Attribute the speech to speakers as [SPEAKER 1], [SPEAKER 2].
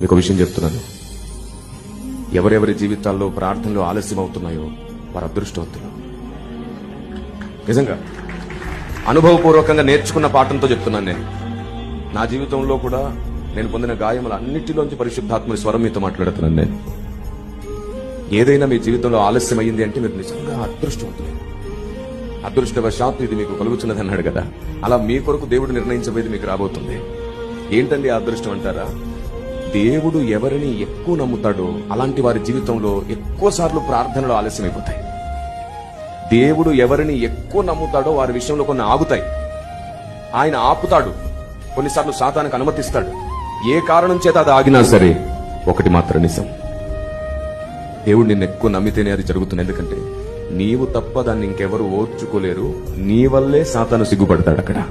[SPEAKER 1] మీకు విషయం చెప్తున్నాను. ఎవరెవరి జీవితాల్లో ప్రార్థనలు ఆలస్యం అవుతున్నాయో వారు అదృష్టవంతులు. నిజంగా అనుభవపూర్వకంగా నేర్చుకున్న పాఠంతో చెప్తున్నాను నేను. నా జీవితంలో కూడా నేను పొందిన గాయములు అన్నిటిలోంచి పరిశుద్ధాత్మ స్వరం మీతో మాట్లాడుతున్నాను నేను. ఏదైనా మీ జీవితంలో ఆలస్యం అయ్యింది అంటే మీరు నిజంగా అదృష్టవంతులే. అదృష్టవశాత్తు ఇది మీకు కలుగుతున్నది అన్నాడు కదా. అలా మీ కొరకు దేవుడు నిర్ణయించబోయేది మీకు రాబోతుంది. ఏంటండి ఆ అదృష్టం అంటారా? దేవుడు ఎవరిని ఎక్కువ నమ్ముతాడో అలాంటి వారి జీవితంలో ఎక్కువ సార్లు ప్రార్థనలు ఆలస్యమైపోతాయి. దేవుడు ఎవరిని ఎక్కువ నమ్ముతాడో వారి విషయంలో కొన్ని ఆగుతాయి. ఆయన ఆపుతాడు. కొన్నిసార్లు సాతానికి అనుమతిస్తాడు. ఏ కారణం చేత అది ఆగినా సరే ఒకటి మాత్రం నిజం. దేవుడు నిన్ను ఎక్కువ నమ్మితేనే అది జరుగుతుంది. ఎందుకంటే నీవు తప్ప దాన్ని ఇంకెవరు ఓర్చుకోలేరు. నీ వల్లే సాతాను సిగ్గుపడతాడు అక్కడ.